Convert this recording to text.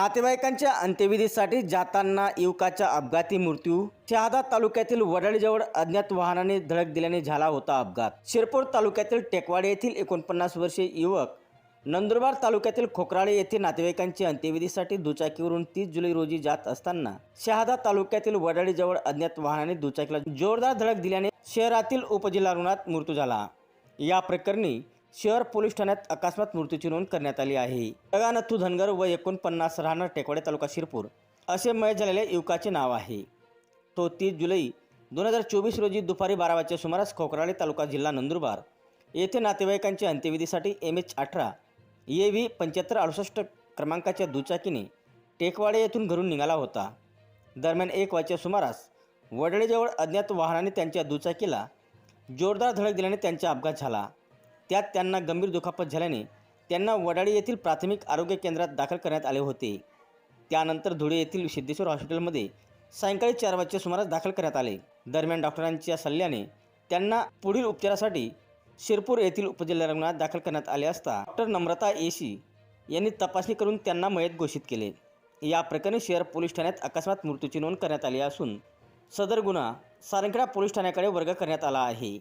नातेवाईकांच्या अंत्यविधीसाठी जाताना युवकाचा अपघाती मृत्यू शहादा तालुक्यातील वडाळीजवळ अज्ञात वाहनाने धडक दिल्याने झाला होता अपघात. शिरपूर तालुक्यातील टेकवाडे येथील एकोणपन्नास वर्षीय युवक नंदुरबार तालुक्यातील खोकराळे येथे नातेवाईकांच्या अंत्यविधीसाठी दुचाकीवरून तीस जुलै रोजी जात असताना शहादा तालुक्यातील वडाळीजवळ अज्ञात वाहनाने दुचाकीला जोरदार धडक दिल्याने शहरातील उपजिल्हा रुग्णात मृत्यू झाला. या प्रकरणी शहर पोलीस ठाण्यात अकस्मात मृत्यूची नोंद करण्यात आली आहे. जगानथू धनगर व एकोणपन्नास राहणार टेकवाडे तालुका शिरपूर असे मय झालेल्या युवकाचे नाव आहे. तो तीस जुलै दोन हजार चोवीस रोजी दुपारी बारा वाजच्या सुमारास खोकराळे तालुका जिल्हा नंदुरबार येथे नातेवाईकांच्या अंत्यविधीसाठी एम एच अठरा ए व्ही पंच्याहत्तर अडुसष्ट क्रमांकाच्या दुचाकीने टेकवाडे येथून घरून निघाला होता. दरम्यान एक वाजच्या सुमारास वडळेजवळ अज्ञात वाहनाने त्यांच्या दुचाकीला जोरदार धडक दिल्याने त्यांचा अपघात झाला. त्यात त्यांना गंभीर दुखापत झाल्याने त्यांना वडाळी येथील प्राथमिक आरोग्य केंद्रात दाखल करण्यात आले होते. त्यानंतर धुळे येथील सिद्धेश्वर हॉस्पिटलमध्ये सायंकाळी चार वाजच्या सुमारास दाखल करण्यात आले. दरम्यान डॉक्टरांच्या सल्ल्याने त्यांना पुढील उपचारासाठी शिरपूर येथील उपजिल्हा रुग्णालयात दाखल करण्यात आले असता डॉक्टर नम्रता येशी यांनी तपासणी करून त्यांना मयत घोषित केले. या प्रकरणी शहर पोलीस ठाण्यात अकस्मात मृत्यूची नोंद करण्यात आली असून सदर गुन्हा सारंगखेडा पोलीस ठाण्याकडे वर्ग करण्यात आला आहे.